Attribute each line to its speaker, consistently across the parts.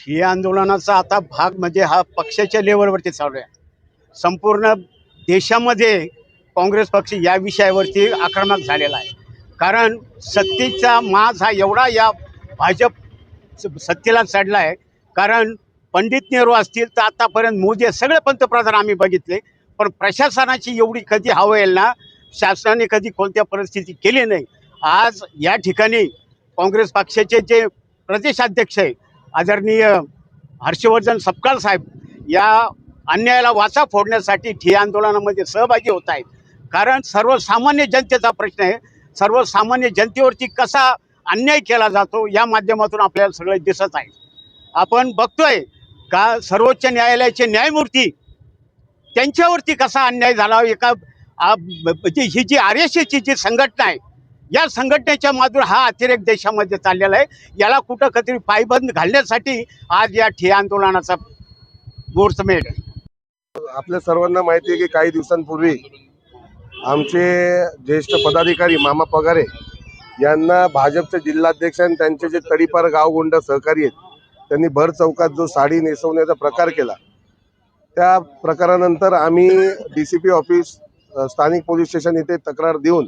Speaker 1: या आंदोलनाचा आता भाग म्हणजे हा पक्षाच्या लेवलवरती चालू आहे. संपूर्ण देशामध्ये काँग्रेस पक्ष या विषयावरती आक्रमक झालेला आहे. कारण सत्तेचा माज हा एवढा या भाजप स- सत्तेला चढला आहे. कारण पंडित नेहरू असतील तर आतापर्यंत मोदी सगळे पंतप्रधान आम्ही बघितले. पण प्रशासनाची एवढी कधी हवं ना? शासनाने कधी कोणत्या परिस्थिती केली नाही. आज या ठिकाणी काँग्रेस पक्षाचे जे प्रदेशाध्यक्ष आहे आदरणीय हर्षवर्धन सपकाळ साहेब या अन्यायाला वाचा फोडण्यासाठी ठिय्या आंदोलनामध्ये सहभागी होत आहेत. कारण सर्वसामान्य जनतेचा प्रश्न आहे. सर्वसामान्य जनतेवरती कसा अन्याय केला जातो या माध्यमातून आपल्याला सगळं दिसत आहे आपण बघतोय का सर्वोच्च न्यायालयाचे न्यायमूर्ती त्यांच्यावरती कसा अन्याय झाला? एका म्हणजे ही जी आर एस एची जी संघटना आहे या संघटनेच्या माधून हा अतिरेक देशामध्ये चाललेला आहे. याला कुठं कधी पायबंद घालण्यासाठी आज या ठिया आंदोलनाचा मुहूर्तमेढ आहे
Speaker 2: आपल्या सर्वांना माहिती आहे की काही दिवसांपूर्वी आमचे ज्येष्ठ पदाधिकारी मामा पगारे यांना भाजपचे जिल्हाध्यक्ष आणि त्यांचे जे तडीपार गावगुंड सहकारी आहेत त्यांनी भर चौकात जो साडी नेसवण्याचा प्रकार केला त्या प्रकारानंतर आम्ही डी सी पी ऑफिस स्थानिक पोलीस स्टेशन इथे तक्रार देऊन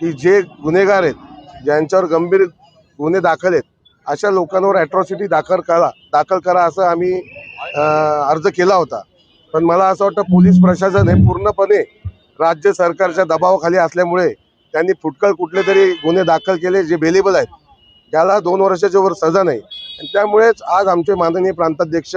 Speaker 2: की जे गुन्हेगार आहेत ज्यांच्यावर गंभीर गुन्हे दाखल आहेत अशा लोकांवर ॲट्रॉसिटी दाखल करा दाखल करा असं आम्ही अर्ज केला होता. पण मला असं वाटतं पोलीस प्रशासन हे पूर्णपणे राज्य सरकारच्या दबावाखाली असल्यामुळे त्यांनी फुटकळ कुठले तरी गुन्हे दाखल केले जे बेलेबल आहेत. त्याला दोन वर्षाच्या वर सजा नाही. आणि त्यामुळेच आज आमचे माननीय प्रांताध्यक्ष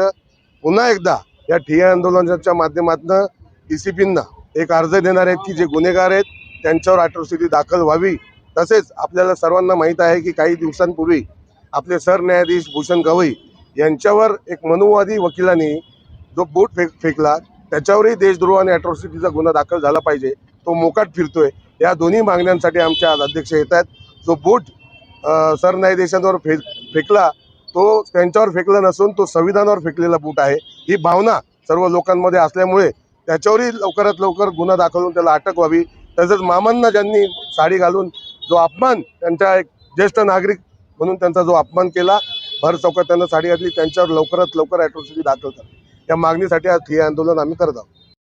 Speaker 2: पुन्हा एकदा या ठिय्या आंदोलनाच्या माध्यमातून डी सी पींना एक अर्ज देणार आहेत की जे गुन्हेगार आहेत त्यांच्यावर अट्रॉसिटी दाखल व्हावी. तसेच आपल्याला सर्वांना माहीत आहे की काही दिवसांपूर्वी आपले सरन्यायाधीश भूषण गवई यांच्यावर एक मनुवादी वकिलांनी जो बोट फेक फेकला त्याच्यावरही देशद्रोह आणि अॅट्रॉसिटीचा गुन्हा दाखल झाला पाहिजे. तो मोकाट फिरतोय. या दोन्ही मागण्यांसाठी आमचे आज अध्यक्ष येत आहेत. जो बोट सरन्यायाधीशांवर फे फेकला तो त्यांच्यावर फेकला नसून तो संविधानावर फेकलेला बूट आहे. ही भावना सर्व लोकांमध्ये असल्यामुळे त्याच्यावरही लवकरात लवकर गुन्हा दाखल होऊन त्याला अटक व्हावी. तसंच मामांना ज्यांनी साडी घालून जो अपमान त्यांच्या एक ज्येष्ठ नागरिक म्हणून त्यांचा जो अपमान केला भर चौकात त्यांना साडी घातली त्यांच्यावर लवकरात लवकर ॲट्रॉसिटी दाखल करा. या मागणीसाठी आज ठिय्या आंदोलन आम्ही करत आहोत.